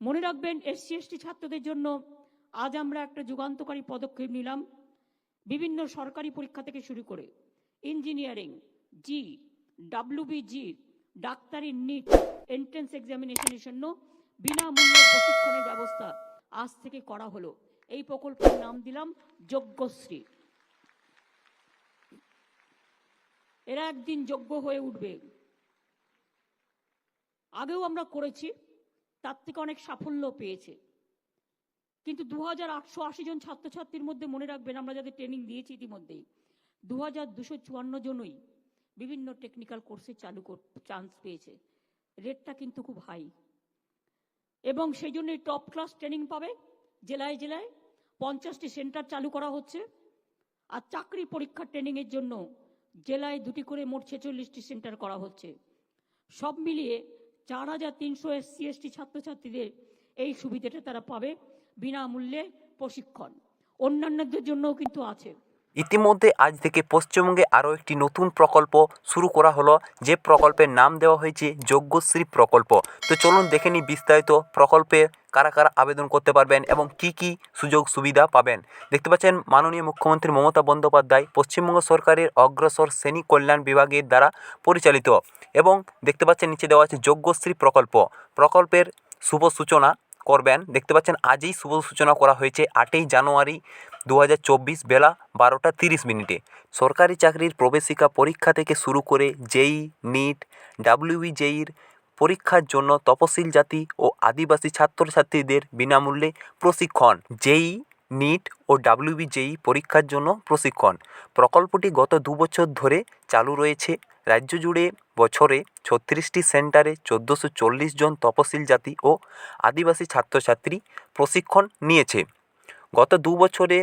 মনে রাখবেন SC ST ছাত্রদের জন্য আজ আমরা একটা যুগান্তকারী পদক্ষেপ নিলাম, বিভিন্ন সরকারি পরীক্ষা থেকে শুরু করে ইঞ্জিনিয়ারিং, জি ডাব্লিউবিজি ডাক্তারি, নিট, এন্ট্রেন্স এক্সামিনেশনের জন্য বিনামূল্যে প্রশিক্ষণের ব্যবস্থা আজ থেকে করা হলো। এই প্রকল্পের নাম দিলাম যজ্ঞশ্রী। এরা একদিন যোগ্য হয়ে উঠবে। আগেও আমরা করেছি তার থেকে অনেক সাফল্য পেয়েছে। কিন্তু দু হাজার আটশো আশি জন ছাত্রছাত্রীর মধ্যে মনে রাখবেন, আমরা যাদের ট্রেনিং দিয়েছি ইতিমধ্যেই দু হাজার দুশো চুয়ান্ন জনই বিভিন্ন টেকনিক্যাল কোর্সে চালু চান্স পেয়েছে। রেটটা কিন্তু খুব হাই এবং সেই জন্যই টপ ক্লাস ট্রেনিং পাবে, জেলায় জেলায় পঞ্চাশটি সেন্টার চালু করা হচ্ছে। আর চাকরি পরীক্ষার ট্রেনিংয়ের জন্য জেলায় দুটি করে মোট ছেচল্লিশটি সেন্টার করা হচ্ছে। সব মিলিয়ে চার হাজার তিনশো এসসি, এসটি ছাত্রছাত্রীদের এই সুবিধাটা তারা পাবে বিনামূল্যে প্রশিক্ষণ। অন্যান্যদের জন্যও কিন্তু আছে। ইতিমধ্যে আজ থেকে পশ্চিমবঙ্গে আরও একটি নতুন প্রকল্প শুরু করা হলো। যে প্রকল্পের নাম দেওয়া হয়েছে যজ্ঞশ্রী প্রকল্প। তো চলুন দেখে নিই বিস্তারিত প্রকল্পে কারা কারা আবেদন করতে পারবেন এবং কি কি সুযোগ সুবিধা পাবেন। দেখতে পাচ্ছেন মাননীয় মুখ্যমন্ত্রী মমতা বন্দ্যোপাধ্যায় পশ্চিমবঙ্গ সরকারের অগ্রসর শ্রেণি কল্যাণ বিভাগের দ্বারা পরিচালিত এবং দেখতে পাচ্ছেন নিচে দেওয়া আছে যজ্ঞশ্রী প্রকল্প। প্রকল্পের শুভ সূচনা করবেন। দেখতে পাচ্ছেন আজই শুভ সূচনা করা হয়েছে আটই জানুয়ারি দু হাজার চব্বিশ বেলা বারোটা তিরিশ মিনিটে। সরকারি চাকরির প্রবেশিকা পরীক্ষা থেকে শুরু করে জেই, নিট ডাব্লিউবি জেইর পরীক্ষার জন্য তপশিল জাতি ও আদিবাসী ছাত্রছাত্রীদের বিনামূল্যে প্রশিক্ষণ। জেই, নিট ও ডাব্লিউবি জেই পরীক্ষার জন্য প্রশিক্ষণ। প্রকল্পটি গত দু বছর ধরে চালু রয়েছে। রাজ্য জুড়ে বছরে ছত্রিশটি সেন্টারে চোদ্দোশো জন তপশিল জাতি ও আদিবাসী ছাত্রছাত্রী প্রশিক্ষণ নিয়েছে। গত দু বছরে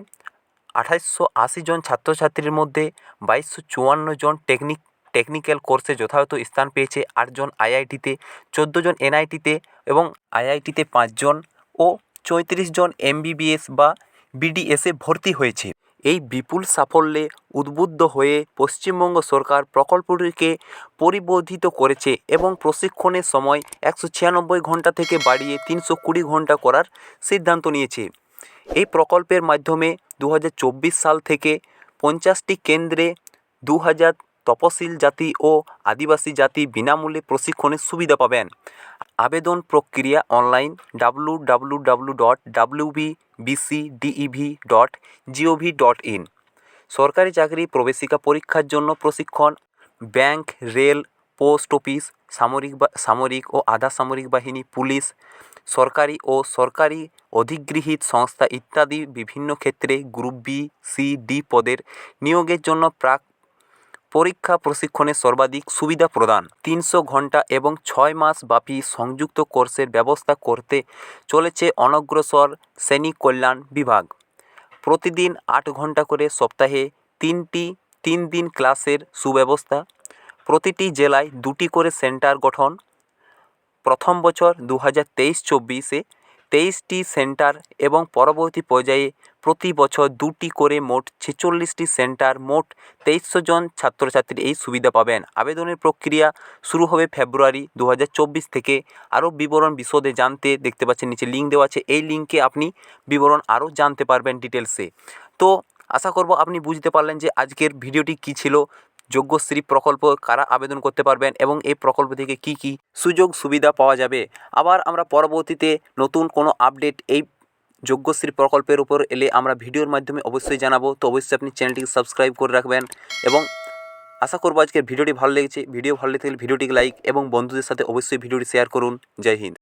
আঠাশশো আশি জন ছাত্রছাত্রীর মধ্যে বাইশশো চুয়ান্ন জন টেকনিক, টেকনিক্যাল কোর্সে যথাযথ স্থান পেয়েছে আটজন আইআইটিতে, চোদ্দ জন এনআইটিতে এবং আইআইটিতে পাঁচজন ও চৌত্রিশ জন এমবিবিএস বা বিডিএসে ভর্তি হয়েছে। এই বিপুল সাফল্যে উদ্বুদ্ধ হয়ে পশ্চিমবঙ্গ সরকার প্রকল্পটিকে পরিবর্ধিত করেছে এবং প্রশিক্ষণের সময় একশো ছিয়ানব্বই ঘণ্টা থেকে বাড়িয়ে তিনশো কুড়ি ঘণ্টা করার সিদ্ধান্ত নিয়েছে। এই প্রকল্পের মাধ্যমে দু হাজার চব্বিশ সাল থেকে পঞ্চাশটি কেন্দ্রে দু হাজার জাতি ও আদিবাসী জাতি বিনামূল্যে প্রশিক্ষণের সুবিধা পাবেন। আবেদন প্রক্রিয়া online W W W dot WB BC DEV dot GOV dot in সরকারি চাকরি প্রবেশিকা পরীক্ষার জন্য প্রশিক্ষণ, ব্যাংক, রেল, পোস্ট অফিস, সামরিক বা, সামরিক ও আধা সামরিক বাহিনী, পুলিশ সরকারি ও সরকারি অধিগৃহীত সংস্থা ইত্যাদি বিভিন্ন ক্ষেত্রে গ্রুপ বি, সি, ডি পদের নিয়োগের জন্য প্রাক পরীক্ষা প্রশিক্ষণে সর্বাধিক সুবিধা প্রদান। তিনশো ঘণ্টা এবং ছয় মাস ব্যাপী সংযুক্ত কোর্সের ব্যবস্থা করতে চলেছে অনগ্রসর শ্রেণি কল্যাণ বিভাগ। প্রতিদিন আট ঘণ্টা করে সপ্তাহে তিনটি, তিন দিন ক্লাসের সুব্যবস্থা। প্রতিটি জেলায় দুটি করে সেন্টার গঠন। প্রথম বছর দু হাজার তেইশ চব্বিশে তেইশটি সেন্টার এবং পরবর্তী পর্যায়ে প্রতি বছর দুটি করে মোট ছেচল্লিশটি সেন্টার মোট তেইশশো জন ছাত্রছাত্রী এই সুবিধা পাবেন। আবেদনের প্রক্রিয়া শুরু হবে ফেব্রুয়ারি দু হাজার চব্বিশ থেকে। আরও বিবরণ বিশদে জানতে দেখতে পাচ্ছেন, নিচে লিঙ্ক দেওয়া আছে। এই লিঙ্কে আপনি বিবরণ আরও জানতে পারবেন ডিটেলসে তো আশা করব আপনি বুঝতে পারলেন যে আজকের ভিডিওটি কী ছিল। যোগ্যশ্রী প্রকল্প কারা আবেদন করতে পারবেন এবং এই প্রকল্প থেকে কি কি সুযোগ সুবিধা পাওয়া যাবে? আবার আমরা পরবর্তীতে নতুন কোনো আপডেট এই যোগ্যশ্রী প্রকল্পের উপর এলে আমরা ভিডিওর মাধ্যমে অবশ্যই জানাব। তো অবশ্যই আপনি চ্যানেলটিকে সাবস্ক্রাইব করে রাখবেন এবং আশা করব আজকের ভিডিওটি ভালো লেগেছে। ভিডিও ভালো লেগে ভিডিওটিকে লাইক এবং বন্ধুদের সাথে অবশ্যই ভিডিওটি শেয়ার করুন। জয় হিন্দ।